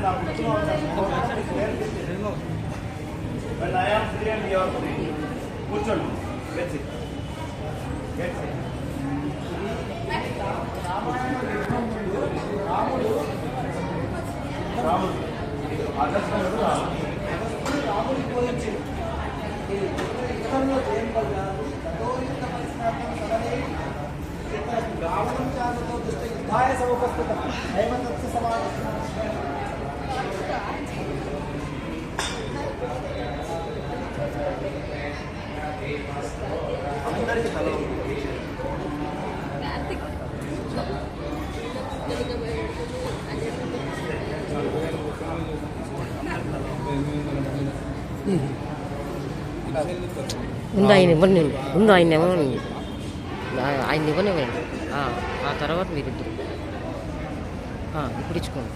When I am free and you are free. కూర్చోండి get sit get sit రాముడు అగస్త్యుడు రాముడు రాముడి పోయించి ఈ ఇతరులు జయం కలగారు తథోయుద్ధ పరిస్థితులను సదనే రావణం చాలతో దృష్టి యుద్ధాయ సముపస్థిత హేమంతత్స ముందు ఆయన ఇవ్వండి ముందు ఆయన ఇవ్వండి ఆ- ఆయన ఇవ్వనివ్వండి ఆ ఆ తర్వాత మీరిద్దరు. ఆ, ఇప్పుడు ఇచ్చుకోండి.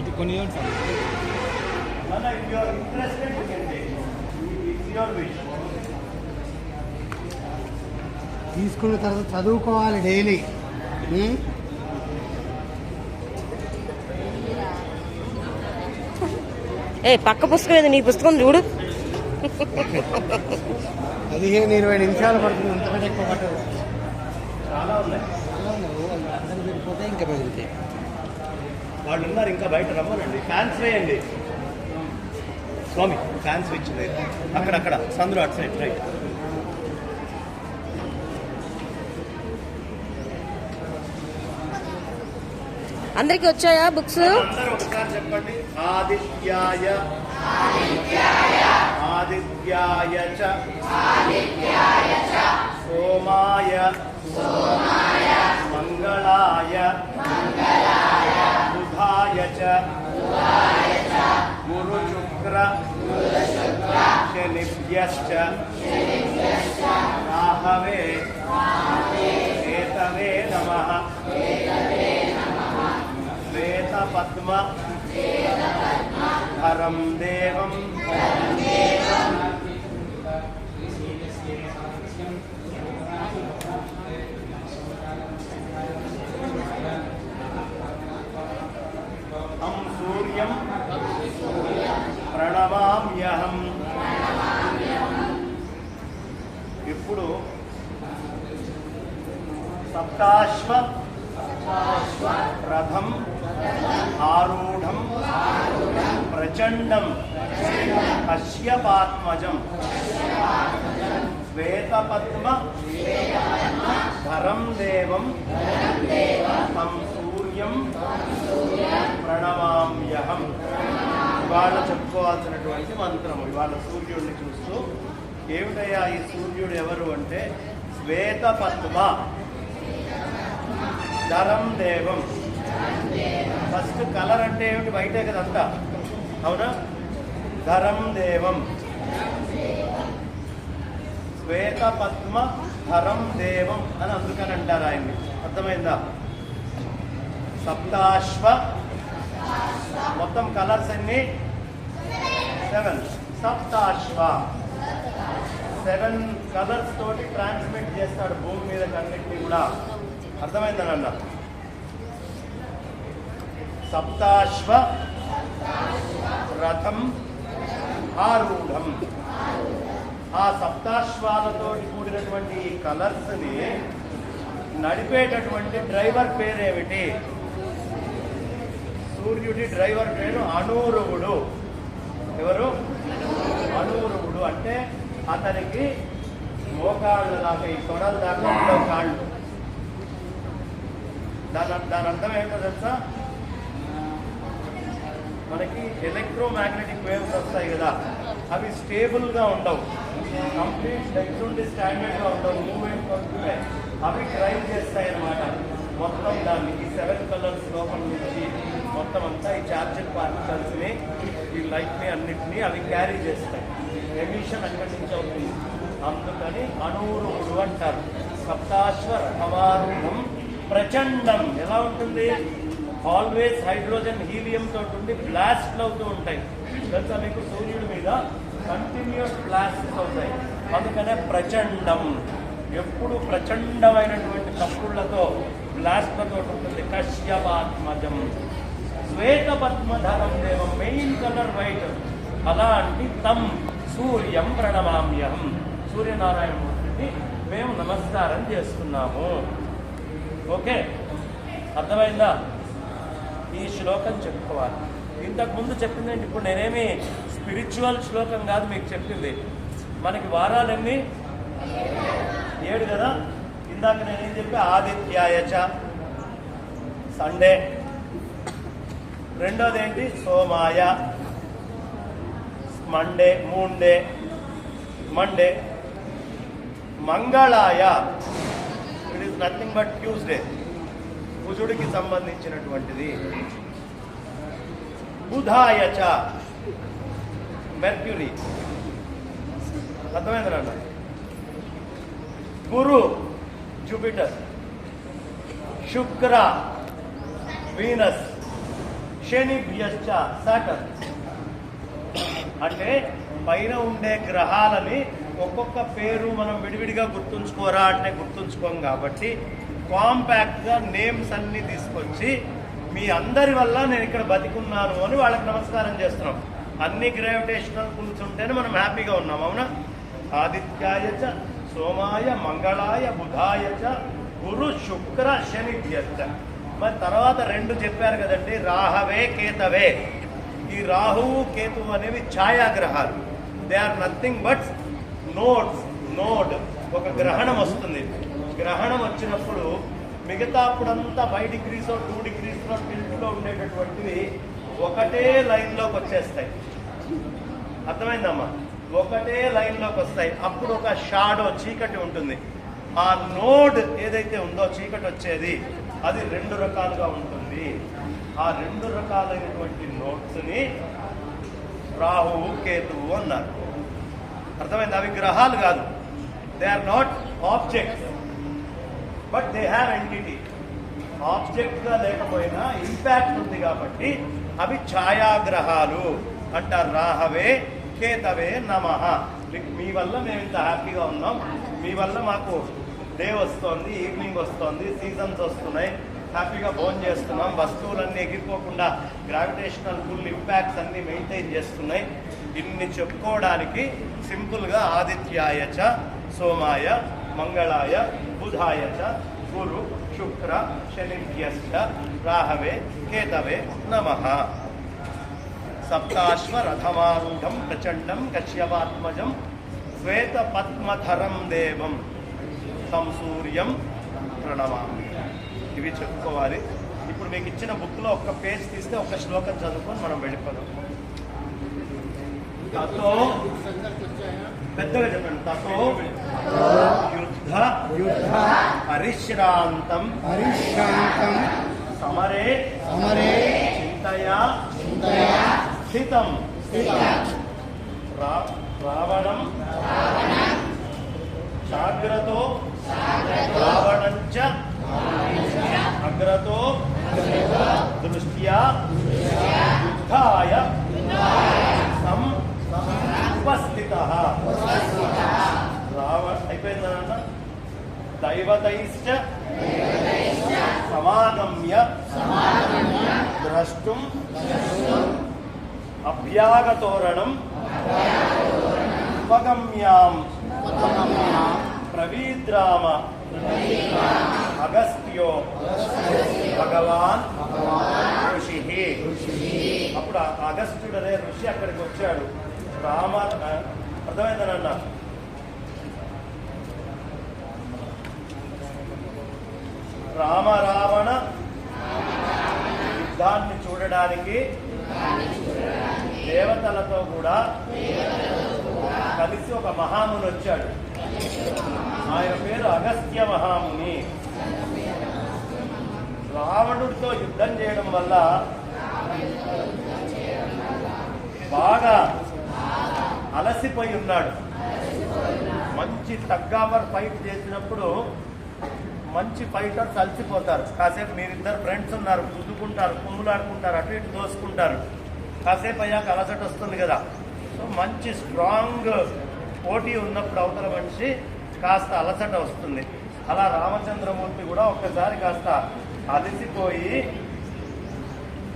ఇది కొన్ని. తీసుకున్న తర్వాత చదువుకోవాలి డైలీ. ఏ పక్క పుస్తకం ఏది నీ పుస్తకం చూడు. పదిహేను ఇరవై నిమిషాలు పడుతుంది అంతకంటే ఎక్కువ పట్టదు. చాలా ఉన్నాయి. ఇంకా పెరుగుతాయి వాళ్ళు ఉన్నారు ఇంకా బయట రమ్మనండి. ఫ్యాన్స్ వేయండి. స్వామి ఫ్యాన్స్ ఇచ్చింది అక్కడ అక్కడ. సందులో అటు సైడ్ రైట్. అందరికి వచ్చాయా బుక్స్? చెప్పండి. ఆదిత్యాయ. ఆదిత్యాయ చ. సోమాయ. మంగళాయ. బుధాయ చ. గురు శుక్ర శనిభ్యశ్చ. రాహవే. కేతవే నమః. పద్మ హరం దేవం. అం సూర్యం ప్రణమామ్యహం ఇప్పుడు సప్తాశ్వ రథం ఆరూఢం ప్రచండం కశ్యపాత్మజం శ్వేతపద్మ ధరం దేవం తం సూర్యం ప్రణమామ్యహం ఇవాళ చెప్పుకోవాల్సినటువంటి మంత్రము ఇవాళ సూర్యుడిని చూస్తూ ఏమిటయ్యా ఈ సూర్యుడు ఎవరు అంటే శ్వేతపద్మ ధరం దేవం. ఫస్ట్ కలర్ అంటే ఏమిటి? వైటే కదంతా అవునా? ధరం దేవం. శ్వేత పద్మ ధరం దేవం అని అందుకని అంటారు ఆయన్ని. అర్థమైందా? సప్తాశ్వ. మొత్తం కలర్స్ అన్ని సెవెన్. సప్తాశ్వ. సెవెన్ కలర్స్ తోటి ట్రాన్స్మిట్ చేస్తాడు భూమి మీద కన్నిటిని కూడా. అర్థమైందని అన్న సప్తాశ్వ రథం ఆరూఢం. ఆ సప్తాశ్వాలతో కూడినటువంటి ఈ కలర్స్ని నడిపేటటువంటి డ్రైవర్ పేరేమిటి? సూర్యుడి డ్రైవర్ పేరు అనూరువుడు. ఎవరు? అనూరువుడు. అంటే అతనికి మోకాళ్ళు దాకా ఈ తొడల దాకా కాళ్ళు. దాని దాని అర్థం ఏంటో తెలుసా? మనకి ఎలక్ట్రోమాగ్నెటిక్ వేవ్స్ వస్తాయి కదా అవి స్టేబుల్గా ఉండవు. కంప్లీట్ దగ్గర ఉండి స్టాండర్డ్గా ఉండవు మూవ్మెంట్ అవుతున్నాయి అవి డ్రైవ్ చేస్తాయి అన్నమాట మొత్తం దాన్ని ఈ సెవెన్ కలర్స్ లోపల నుంచి మొత్తం అంతా ఈ చార్జర్ పార్టికల్స్ని ఈ లైట్ని అన్నిటినీ అవి క్యారీ చేస్తాయి. ఎమిషన్ అక్కడి నుంచి అవుతుంది. అందుకని అనూరుడు అంటారు. సప్తాశ్వర రథవారూఢం ప్రచండం. ఎలా ఉంటుంది? ఆల్వేస్ హైడ్రోజన్ హీలియం తోటి ఉండి బ్లాస్ట్లు అవుతూ ఉంటాయి. తెలుసా మీకు? సూర్యుడి మీద కంటిన్యూస్ బ్లాస్ట్స్ అవుతాయి. అందుకనే ప్రచండం. ఎప్పుడు ప్రచండమైనటువంటి కప్పుళ్ళతో బ్లాస్ట్లతో ఉంటుంది. కశ్యపాత్మజం. శ్వేత పద్మధరం దేవం మెయిన్ కలర్ వైట్. అలాంటి తం సూర్యం ప్రణమామ్యహం. సూర్యనారాయణమూర్తిని మేము నమస్కారం చేస్తున్నాము. ఓకే? అర్థమైందా? ఈ శ్లోకం చెప్పుకోవాలి. ఇంతకు ముందు చెప్పిందంటే ఇప్పుడు నేనేమి స్పిరిచువల్ శ్లోకం కాదు మీకు చెప్పింది. మనకి వారాలన్నీ? ఏడు కదా? ఇందాక నేనేం చెప్పి? ఆదిత్యాయచ సండే. రెండోది ఏంటి? సోమాయ. Monday moon day. Monday. మంగళాయ. It is nothing but Tuesday కుజుడికి సంబంధించినటువంటిది. బుధాయచ మెర్క్యూరీ. అర్థమైంది అన్న? గురు జూపిటర్. శుక్ర వీనస్ శని భ్యశ్చ సాటర్న్ అంటే పైన ఉండే గ్రహాలని ఒక్కొక్క పేరు మనం విడివిడిగా గుర్తుంచుకోరా అంటే గుర్తుంచుకోం కాబట్టి కాంపాక్ట్గా నేమ్స్ అన్నీ తీసుకొచ్చి మీ అందరి వల్ల నేను ఇక్కడ బతికున్నాను అని వాళ్ళకి నమస్కారం చేస్తున్నాం. అన్ని గ్రావిటేషనల్ పుల్స్ ఉంటేనే మనం హ్యాపీగా ఉన్నాం అవునా? ఆదిత్యాయ చ సోమాయ మంగళాయ బుధాయ చ గురు శుక్ర శని భ్యశ్చ మరి తర్వాత రెండు చెప్పారు కదండి రాహవే కేతవే. ఈ రాహువు కేతువు అనేవి ఛాయాగ్రహాలు. They are nothing but nodes node ఒక గ్రహణం వస్తుంది. గ్రహణం వచ్చినప్పుడు మిగతా అప్పుడంతా ఫైవ్ డిగ్రీస్ టూ డిగ్రీస్లో టిల్ట్లో ఉండేటటువంటివి ఒకటే లైన్లోకి వచ్చేస్తాయి. అర్థమైందమ్మా? ఒకటే లైన్లోకి వస్తాయి. అప్పుడు ఒక షాడో చీకటి ఉంటుంది. ఆ నోడ్ ఏదైతే ఉందో చీకటి వచ్చేది అది రెండు రకాలుగా ఉంటుంది. ఆ రెండు రకాలైనటువంటి నోట్స్ని రాహువు కేతువు అన్నారు. అర్థమైంది? అవి గ్రహాలు కాదు. They are not objects but they have entity ఆబ్జెక్ట్గా లేకపోయినా ఇంపాక్ట్ ఉంది కాబట్టి అవి ఛాయాగ్రహాలు. అంటారు రాహవే కేతవే నమ. మీ వల్ల మేము ఇంత హ్యాపీగా ఉన్నాం. మీ వల్ల మాకు డే వస్తోంది ఈవినింగ్ వస్తోంది సీజన్స్ వస్తున్నాయి. హ్యాపీగా భోజనం చేస్తున్నాం. వస్తువులన్నీ ఎగిరిపోకుండా గ్రావిటేషనల్ ఫుల్ ఇంపాక్ట్స్ అన్ని మెయింటైన్ చేస్తున్నాయి. ఇన్ని చెప్పుకోవడానికి సింపుల్గా ఆదిత్యాయచ సోమాయ మంగళాయ బుధాయ చ గురు శుక్ర శనిభ్యశ్చ రాహవే కేతవే నమ. సప్తాశ్వరథమారూఢం ప్రచండం కశ్యపాత్మజం శ్వేతపద్మధరం దేవం తం సూర్యం ప్రణమామి. ఇవి చెప్పుకోవాలి. ఇప్పుడు మీకు ఇచ్చిన బుక్లో ఒక పేజ్ తీస్తే ఒక శ్లోకం చదువుకొని మనం వెళ్ళిపోదాం. తతో పెద్దగా చెప్పండి తతో. యుద్ధ యుద్ధ పరిశ్రాంతం. పరిశాంతం సమరే. సమరే. చింతయా. చింతయా. స్థితం. రావణం. జాగ్రతో రావణంచ. అగ్రతో. దేవతైశ్చ సమాగమ్య ద్రష్టుం అభ్యాగతోరణం ఉపగమ్యాం ప్రవీద్రామ అగస్త్యో భగవాన్ ఋషి. అప్పుడు అగస్త్యుడనే ఋషి అక్కడికి వచ్చాడు. రామ అర్థమైందనన్న రామ రావణ యుద్ధాన్ని చూడడానికి దేవతలతో కూడా కలిసి ఒక మహాముని వచ్చాడు. ఆయన పేరు అగస్త్య మహాముని. రావణుడితో యుద్ధం చేయడం వల్ల బాగా అలసిపోయి ఉన్నాడు. మంచి తగ్గాపర్ ఫైట్ చేసినప్పుడు మంచి ఫైటర్స్ అలసిపోతారు కాసేపు మీరిద్దరు ఫ్రెండ్స్ ఉన్నారు గుద్దుకుంటారు కుమ్ములాడుకుంటారు అటు ఇటు దోసుకుంటారు. కాసేపు అయ్యాక అలసట వస్తుంది కదా. సో మంచి స్ట్రాంగ్ పోటీ ఉన్నప్పుడు అవతల మనిషి కాస్త అలసట వస్తుంది. అలా రామచంద్రమూర్తి కూడా ఒక్కసారి కాస్త అలసిపోయి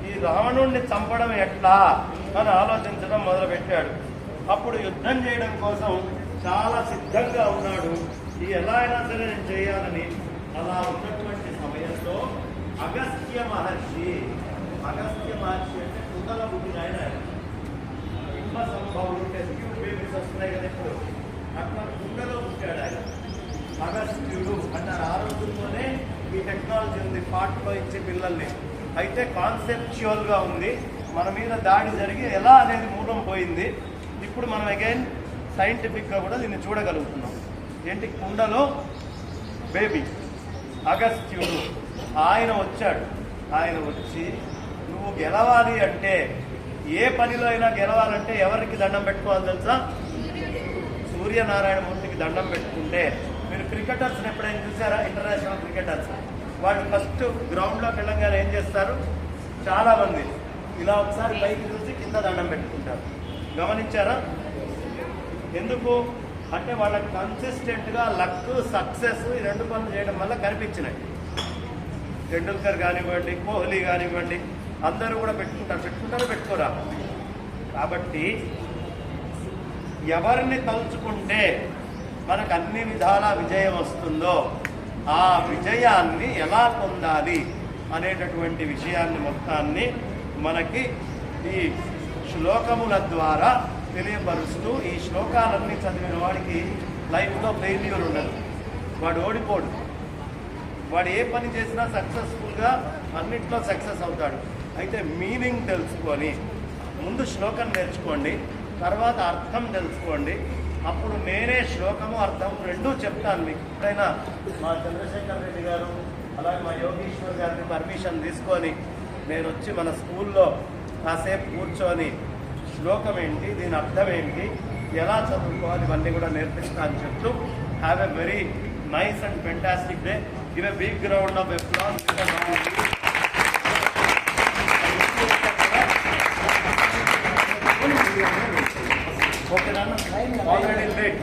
ఈ రావణుణ్ణి చంపడం ఎట్లా అని ఆలోచించడం మొదలుపెట్టాడు. అప్పుడు యుద్ధం చేయడం కోసం చాలా సిద్ధంగా ఉన్నాడు ఇది ఎలా అయినా సరే నేను చేయాలని అలా ఉన్నటువంటి సమయంలో అగస్త్య మహర్షి అగస్త్య మహర్షి అంటే కుండల పుట్టిన ఆయన. ఆయన. బింబ సంభవుడు బేబీస్ వస్తున్నాయి కదా ఇప్పుడు. అట్లా కుండలో పుట్టాడు ఆయన. అగస్త్యుడు అంటారు ఆ రోజుల్లోనే ఈ టెక్నాలజీ ఉంది పాటలో ఇచ్చే పిల్లల్ని. అయితే కాన్సెప్చువల్గా ఉంది మన మీద దాడి జరిగి ఎలా అనేది మూలం పోయింది. ఇప్పుడు మనం అగైన్ సైంటిఫిక్గా కూడా దీన్ని చూడగలుగుతున్నాం. ఏంటి? కుండలో బేబీ అగస్త్యుడు. ఆయన వచ్చాడు. ఆయన వచ్చి నువ్వు గెలవాలి అంటే ఏ పనిలో అయినా గెలవాలంటే ఎవరికి దండం పెట్టుకోవాలి తెలుసా? సూర్యనారాయణ మూర్తికి దండం పెట్టుకుంటే మీరు క్రికెటర్స్ ఎప్పుడైనా చూసారా? International cricketers. వాళ్ళు ఫస్ట్ గ్రౌండ్లోకి వెళ్ళంగానే ఏం చేస్తారు? చాలామంది ఇలా ఒకసారి పైకి చూసి కింద దండం పెట్టుకుంటారు. గమనించారా? ఎందుకు? అంటే వాళ్ళకి కన్సిస్టెంట్గా లక్ సక్సెస్ ఈ రెండు పనులు చేయడం వల్ల కనిపించినాయి. టెండూల్కర్ కానివ్వండి కోహ్లీ కానివ్వండి అందరూ కూడా పెట్టుకుంటారు. పెట్టుకుంటారు పెట్టుకోరా? కాబట్టి ఎవరిని తలుచుకుంటే మనకు అన్ని విధాల విజయం వస్తుందో ఆ విజయాన్ని ఎలా పొందాలి అనేటటువంటి విషయాన్ని మొత్తాన్ని మనకి ఈ శ్లోకముల ద్వారా తెలియపరుస్తూ ఈ శ్లోకాలన్నీ చదివిన వాడికి లైఫ్లో ఫెయిల్యూర్ ఉండదు. వాడు ఓడిపోడు. వాడు ఏ పని చేసినా సక్సెస్ఫుల్గా అన్నిట్లో సక్సెస్ అవుతాడు. అయితే మీనింగ్ తెలుసుకొని ముందు శ్లోకం నేర్చుకోండి తర్వాత అర్థం తెలుసుకోండి. అప్పుడు నేనే శ్లోకము అర్థం రెండూ చెప్తాను మీకు. ఎప్పుడైనా మా చంద్రశేఖర్ రెడ్డి గారు అలాగే మా యోగీశ్వర్ గారిని పర్మిషన్ తీసుకొని నేను వచ్చి మన స్కూల్లో కాసేపు కూర్చొని శ్లోకం ఏంటి? దీని అర్థం ఏంటి? ఎలా చదువుకోవాలి? ఇవన్నీ కూడా నేర్పిస్తాను చెప్తూ have a very nice and fantastic day give a big round of applause ఓకేనా ఆల్రెడీ లేట్